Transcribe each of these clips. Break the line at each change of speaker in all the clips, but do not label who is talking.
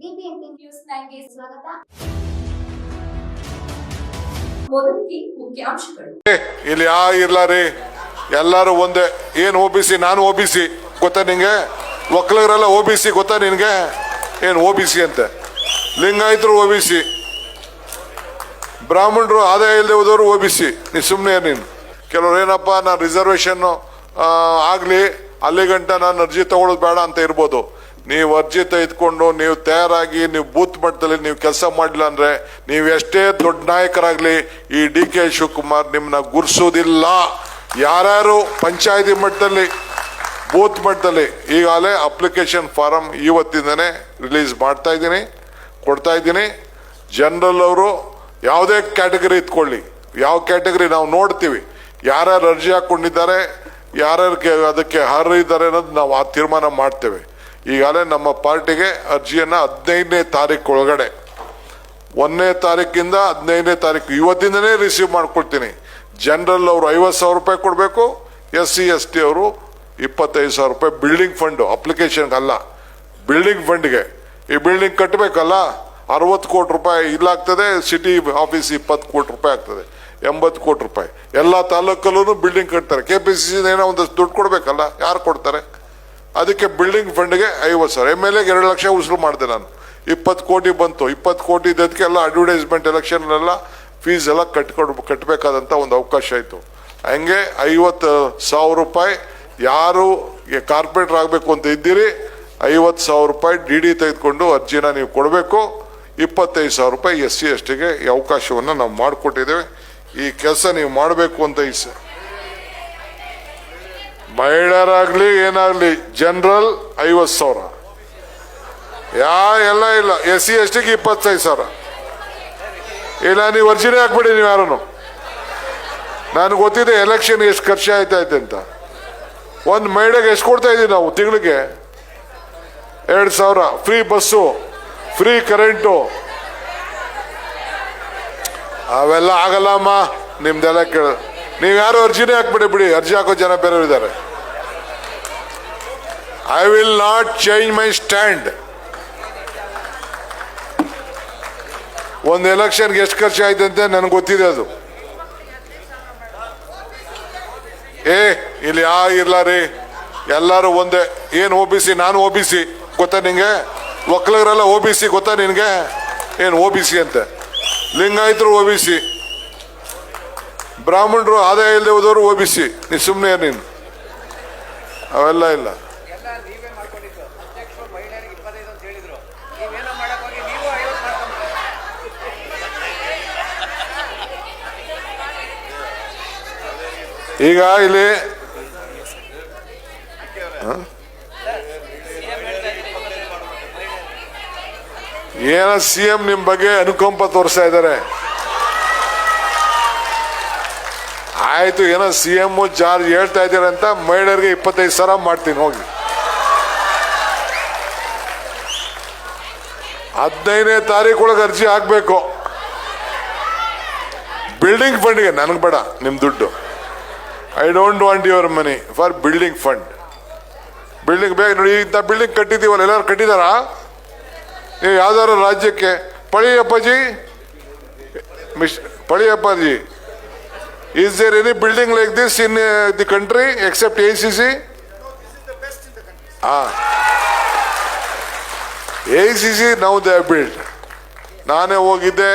News ಸ್ವಾಗತ. ಮೊದಲಿಗೆ ಮುಖ್ಯಾಂಶಗಳು.
ಇಲ್ಲಿ ಯಾ ಇರ್ಲಾರಿ? ಎಲ್ಲರೂ ಒಂದೇ. ಏನು ಓ ಬಿ ಸಿ ನಾನು ಒ ಬಿ ಸಿ ಗೊತ್ತಾ ನಿಂಗೆ? ಒಕ್ಕಲಿಗರೆಲ್ಲ ಒ ಬಿ ಸಿ ಗೊತ್ತಾ ನಿನಗೆ? ಏನು ಓ ಬಿ ಸಿ ಅಂತೆ? ಲಿಂಗಾಯತರು ಒ ಬಿ ಸಿ ಬ್ರಾಹ್ಮಣರು ಆದಾಯ ಇಲ್ಲದೆ ಹೋದವರು ಒ ಬಿ ಸಿ ನೀ ಸುಮ್ಮನೆ ನೀನು. ಕೆಲವ್ರು ಏನಪ್ಪ ನಾನು ರಿಸರ್ವೇಷನ್ನು ಆಗಲಿ ಅಲ್ಲಿ ಗಂಟ ನಾನು ಅರ್ಜಿ ತಗೊಳ್ಳೋದು ಬೇಡ ಅಂತ ಇರ್ಬೋದು. ನೀವು ಅರ್ಜಿ ತೆಗೆದುಕೊಂಡು ನೀವು ತಯಾರಾಗಿ ನೀವು ಬೂತ್ ಮಟ್ಟದಲ್ಲಿ ನೀವು ಕೆಲಸ ಮಾಡಿಲ್ಲ ಅಂದರೆ ನೀವು ಎಷ್ಟೇ ದೊಡ್ಡ ನಾಯಕರಾಗಲಿ ಈ ಡಿ ಕೆ ಶಿವಕುಮಾರ್ ನಿಮ್ಮನ್ನ ಗುರ್ಸೋದಿಲ್ಲ. ಯಾರ್ಯಾರು ಪಂಚಾಯತಿ ಮಟ್ಟದಲ್ಲಿ, ಬೂತ್ ಮಟ್ಟದಲ್ಲಿ ಈಗಾಗಲೇ ಅಪ್ಲಿಕೇಶನ್ ಫಾರಮ್ ಇವತ್ತಿಂದನೇ ರಿಲೀಸ್ ಮಾಡ್ತಾ ಇದ್ದೀನಿ, ಕೊಡ್ತಾ ಇದ್ದೀನಿ. ಜನರಲ್ ಅವರು ಯಾವುದೇ ಕ್ಯಾಟಗರಿ ಇತ್ಕೊಳ್ಳಿ ಯಾವ ಕ್ಯಾಟಗರಿ ನಾವು ನೋಡ್ತೀವಿ. ಯಾರ್ಯಾರು ಅರ್ಜಿ ಹಾಕೊಂಡಿದ್ದಾರೆ ಯಾರ್ಯಾರು ಅದಕ್ಕೆ ಅರ್ಹರಿದ್ದಾರೆ ಅನ್ನೋದು ನಾವು ಆ ತೀರ್ಮಾನ ಮಾಡ್ತೇವೆ. ಈಗಾಗಲೇ ನಮ್ಮ ಪಾರ್ಟಿಗೆ ಅರ್ಜಿಯನ್ನ ಹದಿನೈದನೇ ತಾರೀಕು ಒಳಗಡೆ. ಒಂದನೇ ತಾರೀಕಿಂದ ಹದಿನೈದನೇ ತಾರೀಕು ಇವತ್ತಿಂದನೇ ರಿಸೀವ್ ಮಾಡ್ಕೊಳ್ತೀನಿ ಜನರಲ್ ಅವರು ಐವತ್ತು ಸಾವಿರ ರೂಪಾಯಿ ಕೊಡಬೇಕು, ಎಸ್ ಸಿ, ಎಸ್ ಟಿ ಅವರು ಇಪ್ಪತ್ತೈದು ಸಾವಿರ ರೂಪಾಯಿ ಬಿಲ್ಡಿಂಗ್ ಫಂಡು ಅಪ್ಲಿಕೇಶನ್ಗೆ ಅಲ್ಲ. ಬಿಲ್ಡಿಂಗ್ ಫಂಡ್ಗೆ ಈ ಬಿಲ್ಡಿಂಗ್ ಕಟ್ಟಬೇಕಲ್ಲ ಅರವತ್ತು ಕೋಟಿ ರೂಪಾಯಿ ಇಲ್ಲಾಗ್ತದೆ ಸಿಟಿ ಆಫೀಸ್ ಇಪ್ಪತ್ತು ಕೋಟಿ ರೂಪಾಯಿ ಆಗ್ತದೆ, ಎಂಬತ್ತು ಕೋಟಿ ರೂಪಾಯಿ. ಎಲ್ಲ ತಾಲೂಕಲ್ಲೂ ಬಿಲ್ಡಿಂಗ್ ಕಟ್ತಾರೆ. ಕೆ ಪಿ ಸಿ ಸಿ ಏನೋ ಒಂದಷ್ಟು ದುಡ್ಡು ಕೊಡಬೇಕಲ್ಲ, ಯಾರು ಕೊಡ್ತಾರೆ? ಅದಕ್ಕೆ ಬಿಲ್ಡಿಂಗ್ ಫಂಡ್ಗೆ ಐವತ್ತು ಸಾವಿರ. ಎಂ ಎಲ್ ಎಗೆ ಎರಡು ಲಕ್ಷ ಉಸಿರು ಮಾಡಿದೆ ನಾನು. ಇಪ್ಪತ್ತು ಕೋಟಿ ಬಂತು. ಇಪ್ಪತ್ತು ಕೋಟಿ ಇದ್ದದಕ್ಕೆ ಎಲ್ಲ ಅಡ್ವರ್ಟೈಸ್ಮೆಂಟ್ ಎಲೆಕ್ಷನ್ ಎಲ್ಲ ಫೀಸ್ ಎಲ್ಲ ಕಟ್ಕೊಂಡು ಕಟ್ಟಬೇಕಾದಂಥ ಒಂದು ಅವಕಾಶ ಆಯಿತು. ಹಂಗೆ ಐವತ್ತು ಸಾವಿರ ರೂಪಾಯಿ ಯಾರು ಕಾರ್ಪೊರೇಟರ್ ಆಗಬೇಕು ಅಂತ ಇದ್ದೀರಿ, ಐವತ್ತು ಸಾವಿರ ರೂಪಾಯಿ ಡಿ ಡಿ ತೆಗೆದುಕೊಂಡು ಅರ್ಜಿನ ನೀವು ಕೊಡಬೇಕು. ಇಪ್ಪತ್ತೈದು ಸಾವಿರ ರೂಪಾಯಿ ಎಸ್ ಸಿ ಎಸ್ ಟಿಗೆ ಈ ಅವಕಾಶವನ್ನು ನಾವು ಮಾಡಿಕೊಟ್ಟಿದ್ದೇವೆ. ಈ ಕೆಲಸ ನೀವು ಮಾಡಬೇಕು ಅಂತ ಈ ಮಹಿಳೆಯರಾಗ್ಲಿ, ಏನಾಗ್ಲಿ ಜನರಲ್ ಐವತ್ತು ಸಾವಿರ. ಯಾ, ಎಲ್ಲ ಇಲ್ಲ. ಎಸ್ ಸಿ ಎಸ್ ಟಿಗೆ ಇಪ್ಪತ್ತೈದು ಸಾವಿರ. ಇಲ್ಲ, ನೀವು ಅರ್ಜಿನೇ ಹಾಕ್ಬಿಡಿ ನೀವು ಯಾರನ್ನು ನನಗೆ ಗೊತ್ತಿದೆ ಎಲೆಕ್ಷನ್ ಎಷ್ಟು ಖರ್ಚು ಆಯ್ತಾ ಇದೆ ಅಂತ. ಒಂದು ಮಹಿಳೆಗೆ ಎಷ್ಟು ಕೊಡ್ತಾ ಇದೀವಿ ನಾವು ತಿಂಗಳಿಗೆ? ಎರಡು ಸಾವಿರ. ಫ್ರೀ ಬಸ್ಸು ಫ್ರೀ ಕರೆಂಟು ಅವೆಲ್ಲ ಆಗಲ್ಲಮ್ಮ. ನಿಮ್ದೆಲ್ಲ ಕೇಳ. ನೀವು ಯಾರು ಅರ್ಜಿನೇ ಹಾಕ್ಬಿಡಿ ಬಿಡಿ. ಅರ್ಜಿ ಹಾಕೋ ಜನ ಬೇರೆ ಇದ್ದಾರೆ I will not change my stand ಒಂದು ಎಲೆಕ್ಷನ್ಗೆ ಎಷ್ಟು ಖರ್ಚು ಆಯ್ತು ಅಂತ ನನಗೆ ಗೊತ್ತಿದೆ ಅದು. ಏ, ಇಲ್ಲಿ ಯಾ ಇರ್ಲ ಎಲ್ಲರೂ ಒಂದೇ. ಏನು ಒ ಬಿ ಸಿ ನಾನು ಒ ಬಿ ಸಿ ಗೊತ್ತಾ ನಿಂಗೆ? ಒಕ್ಕಲಿಗರೆಲ್ಲ ಒ ಬಿ ಸಿ ಗೊತ್ತಾ ನಿನಗೆ? ಏನು ಒ ಬಿ ಸಿ ಅಂತೆ? ಲಿಂಗಾಯತರು ಒ ಬಿ ಸಿ ಬ್ರಾಹ್ಮಣರು ಆದಾಯ ಇಲ್ಲದೆ ಹೋದವರು ಒ ಬಿ ಸಿ ನೀ ಸುಮ್ಮನೆ ನೀನು. ಅವೆಲ್ಲ ಇಲ್ಲ
ಎಲ್ಲ ನೀವೇ ಮಾಡ್ಕೊಂಡಿದ್ದು ಅಧ್ಯಕ್ಷರು ಮಹಿಳೆಯರಿಗೆ ಇಪ್ಪತ್ತೈದು ಅಂತ ಹೇಳಿದ್ರು ನೀವೇನೋ ಮಾಡಕ್ ಹೋಗಿ ನೀವು ಐವತ್ತು ಮಾಡ್ಕೊಂಡ್ರಿ
ಈಗ ಇಲ್ಲಿ? ಏನ ಸಿ ಎಂ ನಿಮ್ ಬಗ್ಗೆ ಅನುಕಂಪ ತೋರಿಸ್ತಾ ಇದ್ದಾರೆ. ಆಯ್ತು, ಏನೋ ಸಿ ಎಂ ಚಾರ್ಜ್ ಹೇಳ್ತಾ ಇದ್ದೀರಂತ ಮಹಿಳೆಯರಿಗೆ ಇಪ್ಪತ್ತೈದು ಸಾವಿರ ಮಾಡ್ತೀನಿ, ಹೋಗಿ. ಹದಿನೈದನೇ ತಾರೀಕು ಒಳಗೆ ಅರ್ಜಿ ಹಾಕ್ಬೇಕು. ಬಿಲ್ಡಿಂಗ್ ಫಂಡ್ಗೆ ನನಗೆ ಬೇಡ, ನಿಮ್ ದುಡ್ಡು. I don't want your money for building fund building ಬೇಗ ನೋಡಿ ಇಂಥ ಬಿಲ್ಡಿಂಗ್ ಕಟ್ಟಿದ್ದೀವಲ್ಲ, ಎಲ್ಲರೂ ಕಟ್ಟಿದಾರಾ? ನೀವು ಯಾವ್ದಾದ್ರು ರಾಜ್ಯಕ್ಕೆ? Paliyappaji? ಮಿಶ್ Paliyappaji is there any building like this in the country except A C C A C C now they build ನಾನೇ ಹೋಗಿದ್ದೆ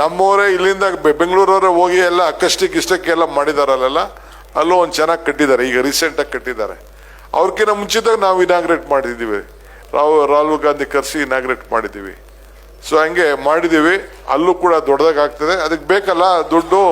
ನಮ್ಮವರೇ ಇಲ್ಲಿಂದ ಬೆಂಗಳೂರವರೇ ಹೋಗಿ ಎಲ್ಲ ಅಕ್ಕಷ್ಟಕ್ಕೆ ಇಷ್ಟಕ್ಕೆಲ್ಲ ಮಾಡಿದಾರಲ್ಲ ಅಲ್ಲೂ ಒಂದು ಚೆನ್ನಾಗಿ ಕಟ್ಟಿದ್ದಾರೆ, ಈಗ ರೀಸೆಂಟಾಗಿ ಕಟ್ಟಿದ್ದಾರೆ. ಅವ್ರಿಗಿಂತ ಮುಂಚಿತವಾಗಿ ನಾವು ಇನಾಗ್ರೇಟ್ ಮಾಡಿದ್ದೀವಿ ರಾಹು ರಾಹುಲ್ ಗಾಂಧಿ ಕರೆಸಿ ಇನಾಗ್ರೇಟ್ ಮಾಡಿದ್ದೀವಿ ಸೊ ಹಂಗೆ ಮಾಡಿದ್ದೀವಿ ಅಲ್ಲೂ ಕೂಡ ದೊಡ್ಡದಾಗ್ತದೆ ಅದಕ್ಕೆ ಬೇಕಲ್ಲ ದುಡ್ಡು?